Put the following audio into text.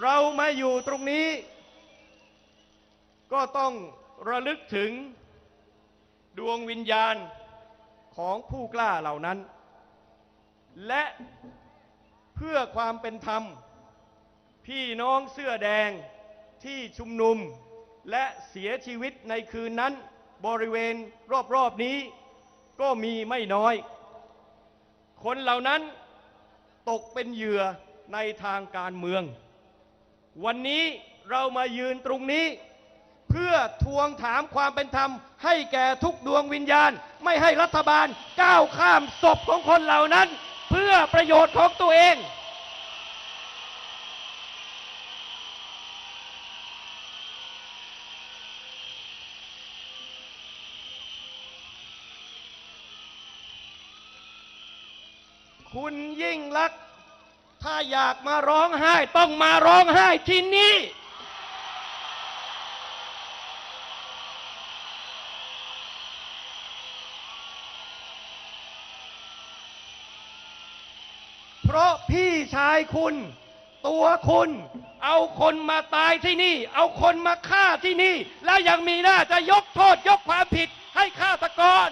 เรามาอยู่ตรงนี้ ก็ต้องระลึกถึงดวงวิญญาณของผู้กล้าเหล่านั้น และเพื่อความเป็นธรรม พี่น้องเสื้อแดงที่ชุมนุมและเสียชีวิตในคืนนั้นบริเวณรอบๆนี้ก็มีไม่น้อย คนเหล่านั้นตกเป็นเหยื่อ ในทางการเมือง วันนี้เรามายืนตรงนี้ เพื่อทวงถามความเป็นธรรม ให้แก่ทุกดวงวิญญาณ ไม่ให้รัฐบาลก้าวข้ามศพของคนเหล่านั้น เพื่อประโยชน์ของตัวเองคุณยิ่งลักษ ถ้าอยากมาร้องไห้ ต้องมาร้องไห้ที่นี่ เพราะพี่ชายคุณ ตัวคุณ เอาคนมาตายที่นี่ เอาคนมาฆ่าที่นี่ แล้วยังมีหน้าจะยกโทษยกความผิดให้ฆาตกร